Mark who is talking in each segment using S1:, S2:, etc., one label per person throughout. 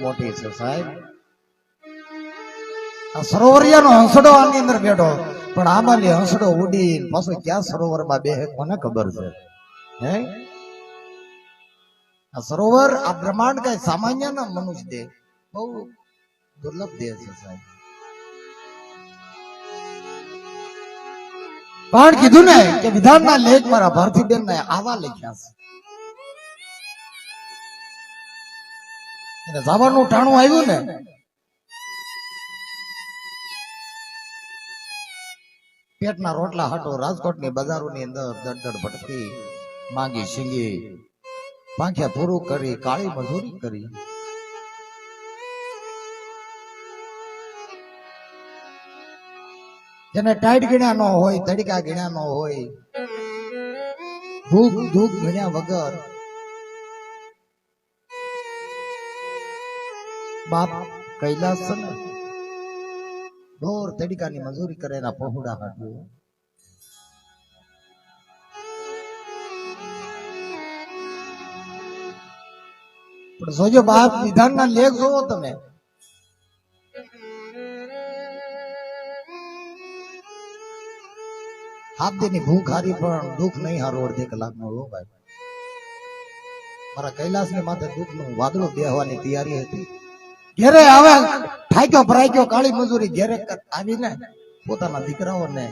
S1: ખોટી છે સાહેબ. આ સરોવરિયાનો હંસડો આની અંદર બેઠો. પણ આમાં હંસડો ઉડી પાછો ક્યાં સરોવરમાં બે કોને ખબર છે? હે? આ સરોવર, આ બ્રહ્માંડ કઈ સામાન્ય ના મનુષ્ય દેહ, બહુ દુર્લભ દેહ છે સાહેબ. પણ કીધું ને કે વિધાનના લેખ મારા ભારતીબેન ને આવા લખ્યા છે. એને જવાનું ટાણું આવ્યું ને? પેટના રોટલા હાટો રાજકોટની બજારોની અંદર દડદડ ભટકી, માંગી સિંગી પાંખ્યા પૂરું કરી, કાળી મજૂરી કરી. જેને ટાઈટ ગીણ્યા ન હોય, તડકા ગીણ્યા ન હોય, ભૂખ, દુઃખ ગણ્યા વગર બાપ કૈલાસ ઢોર તડકાની મજૂરી કરે એના પહોળા હાટું પણ જોજો બાપ, વિધાનના લેખ જોવો તમે. હાથ દીની ભૂખ હારી પણ દુઃખ નહીં હારો અડધી કલાકનો હો ભાઈ મારા કૈલાસની માથે દુઃખનું વાદળું બેહવાની તૈયારી હતી. ઘેરે આવે થાક્યો ભરાક્યો કાળી મજૂરી ઘેરે આવીને પોતાના દીકરાઓને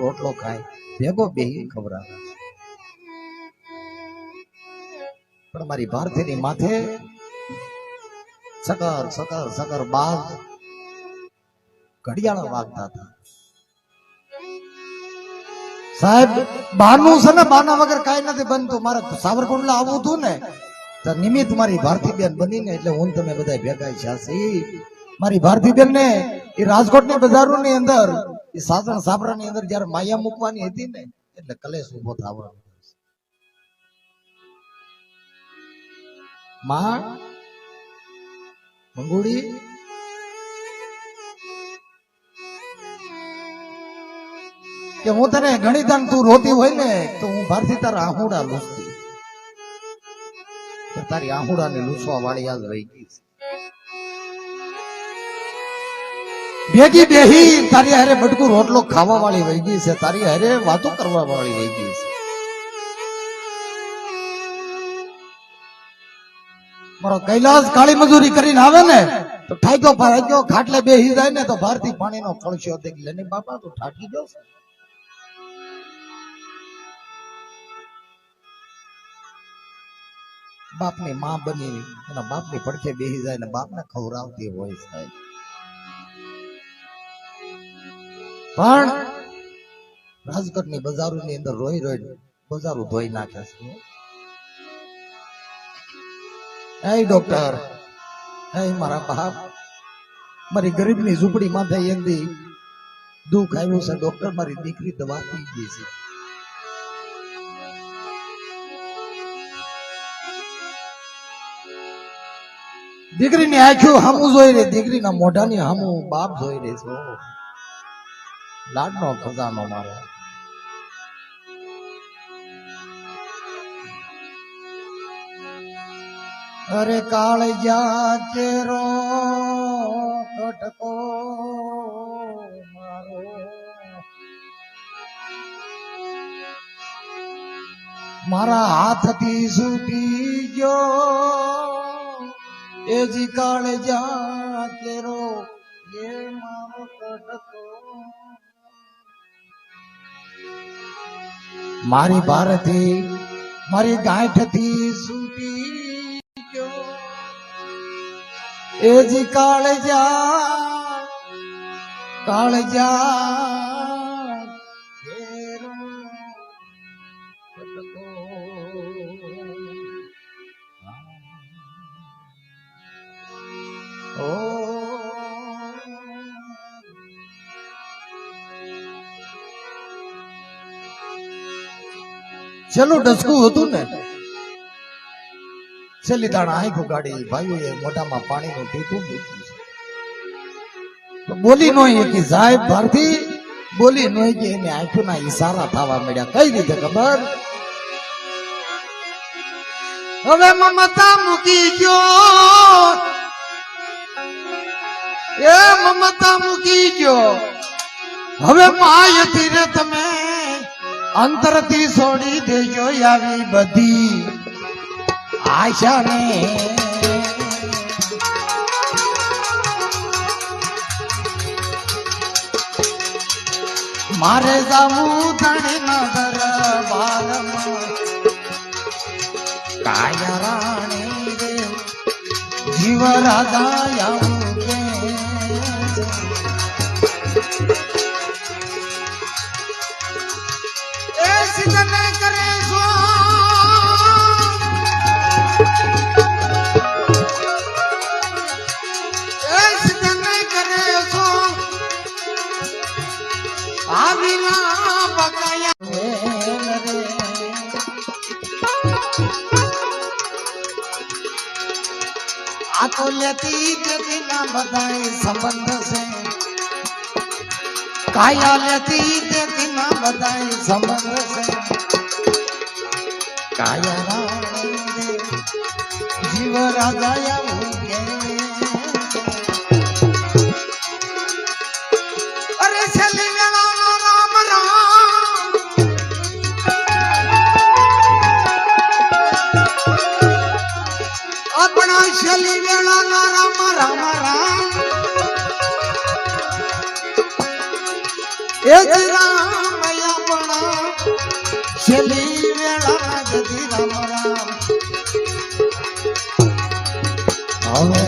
S1: રોટલો ખાય, ભેગો બેહી ખવડાવે. પણ મારી ભારતીની માથે સકર સકર સકર બાદ ઘડિયાળા વાગતા હતા. સાહેબ બાનું છે ને બાના વગર કાઈ નથી બનતું. મારે સાવરકુંડલા આવવું હતું ને નિમિત્ત મારી ભારતીબેન બનીને, એટલે હું તમે બધા ભેગા છાસી મારી ભારતીબેન ને એ રાજકોટની બજારોની અંદર, એ સાસણ સાબરાની અંદર જયારે માયા મૂકવાની હતી ને, એટલે કલેશ ઊભો થવાનો માં કે હું તને ઘણી તું રોતી હોય ને, તો હું ભારતી તારા આહુડા લૂસતી તારી આહુડા ને લૂછવા વાળી યાદ રહી ગઈ ભેગી બેહી તારી હારે બટકું રોટલો ખાવા વાળી વહી ગઈ છે. તારી હારે વાતો કરવા વાળી વહી ગઈ છે. મારો કૈલાસ કાળી મજૂરી કરીને આવે ને, તો ઠાક્યો ફરાક્યો ખાટલે બેહી જાય ને, તો ભારતી પાણીનો કળશો દેખ લે બાપા, તું ઠાકી ગયો બાપની માં બની એના બાપની પડખે બેસી જાય ને બાપને ખવડાવતી હોય સાહેબ. પણ રાજકોટની બજારોની અંદર રોઈ રોઈ બજારો ધોઈ નાખે છે. એ ડોક્ટર એ મારા બાપ, મારી ગરીબની ઝૂંપડી માથે એક દુઃખ આવ્યું છે, ડોક્ટર મારી દીકરી દવા પી ગઈ છે. દીકરીની આંખો હમું જોઈ રહી, દીકરીના મોઢાની હામું બાપ જોઈ રહી છે. લાડનો ખજાનો મારો. અરે કાળ ચેરો કટકો મારો. મારા હાથથી છૂટી ગયો એ જી કાળ કેરો, એ મારો કટકો મારી ભારતી મારી ગાંઠથી છૂટી ગયો. એ જી કાળજા કાળજા છેલ્લું ડસકું હતું ને, છેલ્લી દાણા આંખો ગાડી ભાઈઓએ મોઢામાં પાણીનું ટીપું મૂક્યું બોલી નો કે સાહેબ ભારતી, બોલી નો કે એને આંખોના ઈશારા થવા મળ્યા. કઈ રીતે ખબર? હવે મમતા મૂકી ગયો. એ મમતા મૂકી ગયો. હવે માયથી રે તમે અંતરથી છોડી દેજો આવી બધી આશાને. મારે જાવું ધણીના દરબારમાં. કાયા રાણી રે જીવ રાજા આ તો લેતી દેતી ના બધાય સંબંધ છે. કાયા લેતી દેતી ના બધાય સંબંધ છે. કાયા જીવ રાજા આપણા છેલ્લી વેળાનો રામ રામ રામ. એ જ રામ આપણા છેલ્લી વેળા જતી રામ રામ. હવે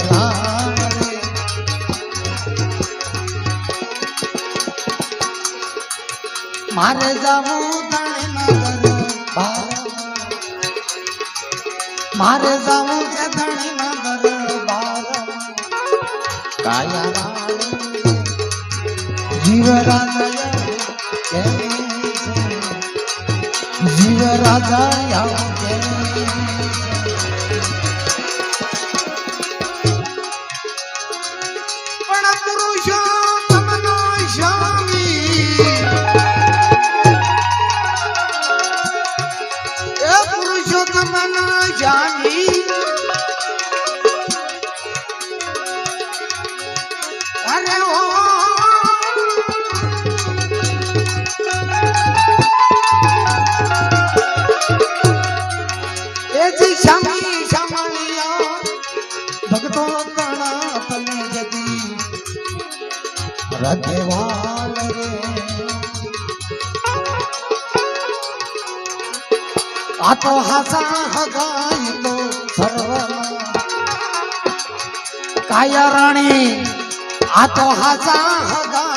S1: મારે જાવું તણે નગર મારે જાવું કાયા જીવ રાજા પણ પુરુષોત્તમનો રખેવાલ રે આ તો હાસા હગાઈ તો સર્વમાં કાયા રાણી આ તો હાસા હગાઈ